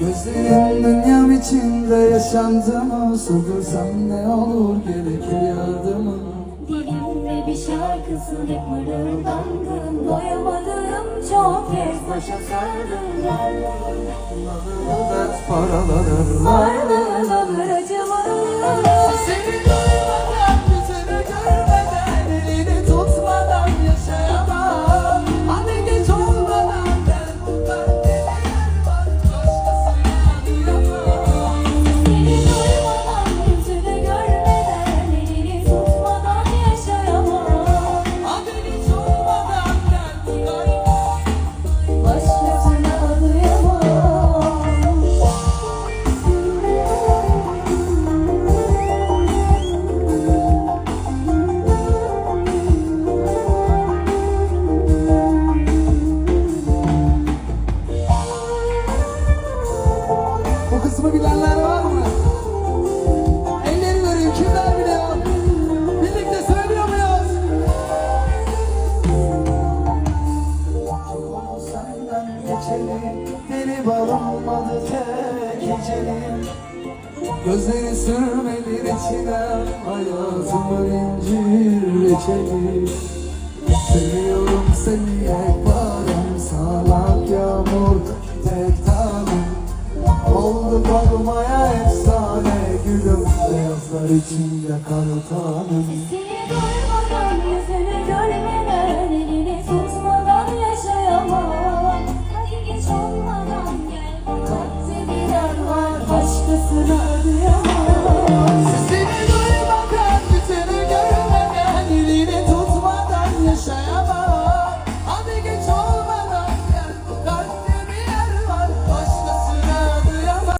Gözlerin dünyam içinde yaşantım olsa Dursam ne olur gerekir yardımın Dilimde bir şarkısın hep mırıldandım. Doyamadığım çok kez başa sardım. Dert paralanır Varlığın alır bilenler var kimler biliyor? Birlikte söylüyor muyuz? Senden geçelim. Deli bağlanmadı tek gecelim. Gözleri sürmelir içine. Hayatımın incir reçeli Seviyorum seni olmaya efsane Gülüm. Beyazlar içinde kar tanım Sesini yüzünü görmeden Elini tutmadan yaşayamam. Hadi olmadan gel Kalpte bir yer var başkasına